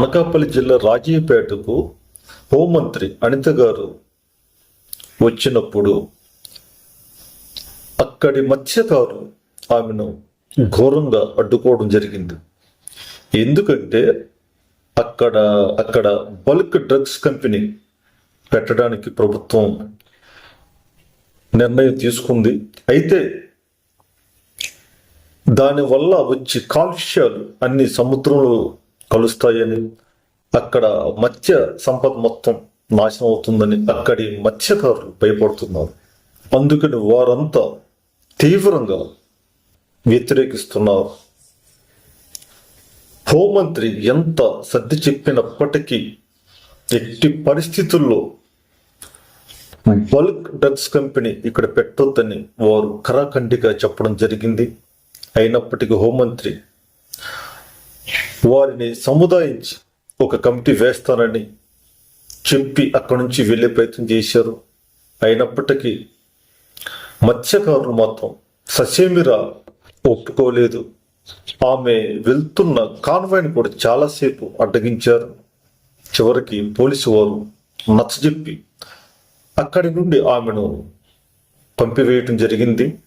అనకాపల్లి జిల్లా రాజీపేటకు హోంమంత్రి అనిత గారు వచ్చినప్పుడు అక్కడి మత్స్యకారు ఆమెను ఘోరంగా అడ్డుకోవడం జరిగింది. ఎందుకంటే అక్కడ అక్కడ బల్క్ డ్రగ్స్ కంపెనీ పెట్టడానికి ప్రభుత్వం నిర్ణయం తీసుకుంది. అయితే దానివల్ల వచ్చే కాలుష్యాలు అన్ని సముద్రంలో కలుస్తాయని అక్కడ మత్స్య సంపద మొత్తం నాశనం అవుతుందని అక్కడి మత్స్యకారులు భయపడుతున్నారు. అందుకని వారంతా తీవ్రంగా వ్యతిరేకిస్తున్నారు. హోంమంత్రి ఎంత సర్ది చెప్పినప్పటికీ ఎట్టి పరిస్థితుల్లో బల్క్ డ్రగ్స్ కంపెనీ ఇక్కడ పెట్టొద్దని వారు కరాఖండిగా చెప్పడం జరిగింది. అయినప్పటికీ హోంమంత్రి వారిని సముదాయించి ఒక కమిటీ వేస్తానని చెప్పి అక్కడి నుంచి వెళ్ళే ప్రయత్నం చేశారు. అయినప్పటికీ మత్స్యకారులు మాత్రం ససేమిరా ఒప్పుకోలేదు. ఆమె వెళ్తున్న కాన్వాయ్ని కూడా చాలాసేపు అడ్డగించారు. చివరికి పోలీసు వారు నచ్చజెప్పి అక్కడి నుండి ఆమెను పంపివేయటం జరిగింది.